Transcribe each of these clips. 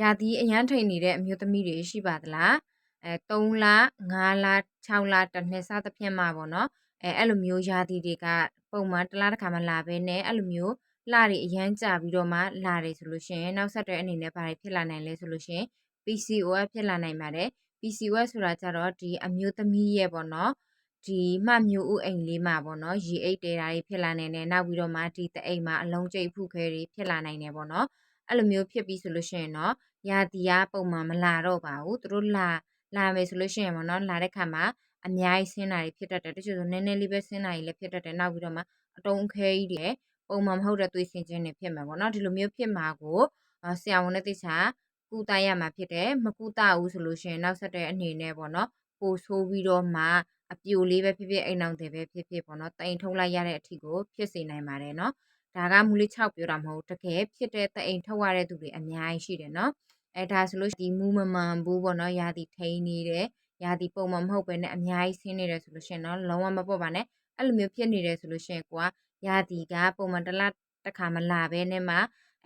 ရာသီအရန်ထိန်နေတဲ့အမျိုးသမီးတွေရှိပါသလားအဲ3လ5လ6လတစ်နှစ်စသဖြင့်မှာပေါ့နော်အဲအဲ့လိုမျိုးရာသီတွေကပုံမှန်တစ်လားတစ်ခါမှလာပဲနဲ့အဲ့လိုမျိုးလှတွေအရန်ကြပြီးတော့မှလာတယ်ဆိုလို့ရှိရင်နောက်ဆက်တွဲအနေနဲ့ဘာတွေဖြစ်လာနိုင်လဲဆိုလို့ရှိရင် PCOS ဖြစ်လာနိုင်ပါတယ် PCOS ဆိုတာကြတော့ဒီအမျိုးသမီးရဲ့ပေါ့နော်ဒီမှမျိုးဥအိမ်လေးမှာပေါ့နော်ရေအိတ်တဲတာတွေဖြစ်လာနိုင်တယ်နောက်ပြီးတော့မှဒီတအိမ်မှာအလုံးကျိတ်ဖုခဲတွေဖြစ်လာနိုင်တယ်ပေါ့နော် အဲ့လိုမျိုးဖြစ်ပြီးဆိုလို့ရှိရင်တော့ရာသီကပုံမှန်မလာတော့ပါဘူးသူတို့လာလာမယ်ဆိုလို့ရှိရင်ပေါ့နော်လာတဲ့ခါမှာအများကြီးဆင်းတာတွေဖြစ်တတ်တယ်တချို့ဆိုနည်းနည်းလေးပဲဆင်းတာတွေလည်းဖြစ်တတ်တယ်နောက်ပြီးတော့မှအတုံးခဲကြီးတွေပုံမှန်မဟုတ်တဲ့သွေးဆင်းခြင်းတွေဖြစ်မှာပေါ့နော်ဒီလိုမျိုးဖြစ်မှာကိုဆရာဝန်နဲ့သိချာကုသရမှာဖြစ်တယ်မကုသဘူးဆိုလို့ရှိရင်နောက်ဆက်တွဲအနေနဲ့ပေါ့နော်ပိုဆိုးပြီးတော့မှအပြိုလေးပဲဖြစ်ဖြစ်အိမ်အောင်တွေပဲဖြစ်ဖြစ်ပေါ့နော်တိမ်ထုတ်လိုက်ရတဲ့အထိကိုဖြစ်စေနိုင်ပါတယ်နော် ဒါကမူလေး6ပြောတာမဟုတ်တကယ်ဖြစ်တဲ့တိမ်ထုတ်ရတဲ့သူတွေအများကြီးရှိတယ်နော်အဲဒါဆိုလို့ဒီမူမမှန်ဘူးပေါ့နော်ရာသီထိန်နေတယ်ရာသီပုံမှန်မဟုတ်ပဲနဲ့အများကြီးဆင်းနေတယ်ဆိုလို့ရှိရင်တော့လုံးဝမပေါ့ပါနဲ့အဲ့လိုမျိုးဖြစ်နေတယ်ဆိုလို့ရှိရင်ကိုကရာသီကပုံမှန်တစ်လတစ်ခါမလာပဲနဲ့မှ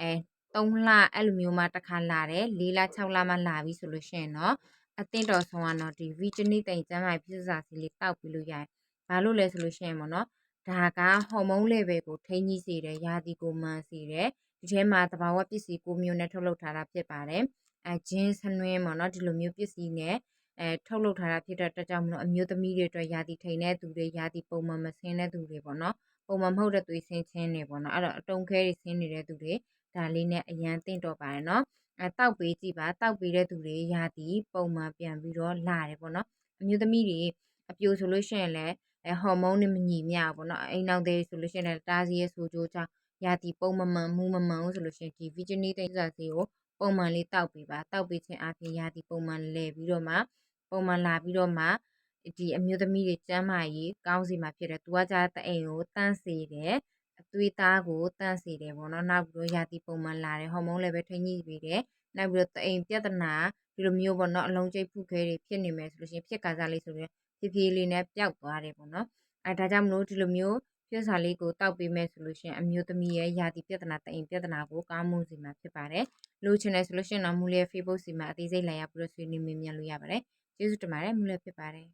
အဲ3လအဲ့လိုမျိုးမှတစ်ခါလာတယ်4လ6လမှလာပြီဆိုလို့ရှိရင်တော့အသင့်တော်ဆုံးကတော့ဒီဗီတနီတိန်ကျန်းမာရေးဖြစ်စာစီလေးတောက်ပြီးလို့ရတယ်။ဘာလို့လဲဆိုလို့ရှိရင်ပေါ့နော် ဒါကဟော်မုန်း level ကိုထိန်းကြီးစေတယ်ရာသီကိုမှန်စေတယ်ဒီထဲမှာသဘာဝပစ္စည်း9မျိုးနဲ့ထုတ်လုပ်ထားတာဖြစ်ပါတယ်။အဲဂျင်းဆနွင်းပေါ့နော်ဒီလိုမျိုးပစ္စည်းနဲ့အဲထုတ်လုပ်ထားတာဖြစ်တဲ့အတွက်ကြောင့်မလို့အမျိုးသမီးတွေအတွက်ရာသီထိန်တဲ့သူတွေရာသီပုံမှန်မဆင်းတဲ့သူတွေပေါ့နော်ပုံမှန်မဟုတ်တဲ့သွေးဆင်းခြင်းတွေပေါ့နော်အဲ့တော့အတုံးခဲတွေဆင်းနေတဲ့သူတွေဒါလေးနဲ့အရန်တင့်တော့ပါတယ်နော်အဲတောက်ပေးကြည့်ပါတောက်ပေးတဲ့သူတွေရာသီပုံမှန်ပြန်ပြီးတော့လာတယ်ပေါ့နော်အမျိုးသမီးတွေအပြိုဆိုလို့ရှိရင်လည်း အဲဟော်မုန်းတွေမညီမျှဘူးပေါ့နော်အိမ်နောက်တွေဆိုလို့ရှိရင်လည်းတားစီရဲ့ဆိုကြိုးချရာသီပုံမမှန်မူမမှန်ဘူးဆိုလို့ရှိရင်ဒီ Virginie တိတ်စာစီကိုပုံမှန်လေးတောက်ပေးပါတောက်ပေးခြင်းအပြင်ရာသီပုံမှန်လဲပြီးတော့မှပုံမှန်လာပြီးတော့မှဒီအမျိုးသမီးတွေကျန်းမာရေးကောင်းစီမှာဖြစ်တယ်သူကကြာတအိမ်ကိုတန့်စေတယ်အသွေးသားကိုတန့်စေတယ်ပေါ့နော်နောက်ပြီးတော့ရာသီပုံမှန်လာတယ်ဟော်မုန်းလည်းပဲထိန်းညှိပေးတယ်နောက်ပြီးတော့တအိမ်ပြဿနာဒီလိုမျိုးပေါ့နော်အလုံးကျိတ်ဖုခဲတွေဖြစ်နေမယ်ဆိုလို့ရှိရင်ဖြစ်ကားစားလေးဆိုရင် ဖြည်းဖြည်းလေးနဲ့ပျောက်သွားတယ်ပေါ့နော်အဲဒါကြောင့်မလို့ဒီလိုမျိုးဖြစ်စာလေးကိုတောက်ပေးမယ်ဆိုလို့ရှိရင်အမျိုးသမီးရဲ့ယာတီပြဿနာတအိမ်ပြဿနာကိုကောင်းမှုစီမှာဖြစ်ပါတယ်လိုချင်တယ်ဆိုလို့ရှိရင်တော့မူလေး Facebook စီမှာအသေးစိတ်လိုက်ရပြီးတော့ဆွေးနွေးမြင်မြန်လို့ရပါတယ်ကျေးဇူးတင်ပါတယ်မူလေးဖြစ်ပါတယ်